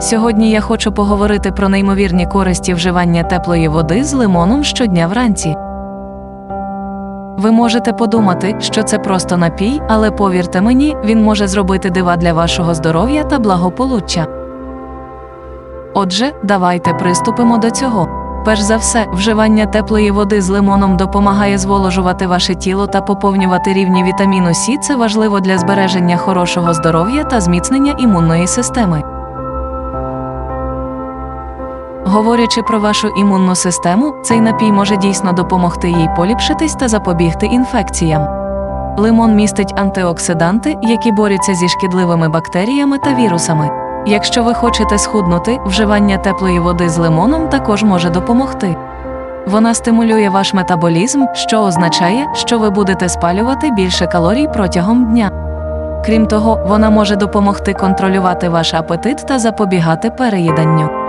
Сьогодні я хочу поговорити про неймовірні користі вживання теплої води з лимоном щодня вранці. Ви можете подумати, що це просто напій, але повірте мені, він може зробити дива для вашого здоров'я та благополуччя. Отже, давайте приступимо до цього. Перш за все, вживання теплої води з лимоном допомагає зволожувати ваше тіло та поповнювати рівні вітаміну С. Це важливо для збереження хорошого здоров'я та зміцнення імунної системи. Говорячи про вашу імунну систему, цей напій може дійсно допомогти їй поліпшитись та запобігти інфекціям. Лимон містить антиоксиданти, які борються зі шкідливими бактеріями та вірусами. Якщо ви хочете схуднути, вживання теплої води з лимоном також може допомогти. Вона стимулює ваш метаболізм, що означає, що ви будете спалювати більше калорій протягом дня. Крім того, вона може допомогти контролювати ваш апетит та запобігати переїданню.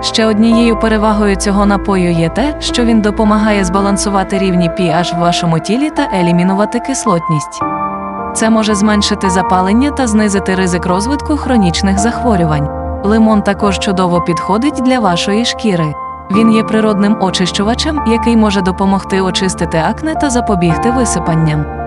Ще однією перевагою цього напою є те, що він допомагає збалансувати рівні pH в вашому тілі та елімінувати кислотність. Це може зменшити запалення та знизити ризик розвитку хронічних захворювань. Лимон також чудово підходить для вашої шкіри. Він є природним очищувачем, який може допомогти очистити акне та запобігти висипанням.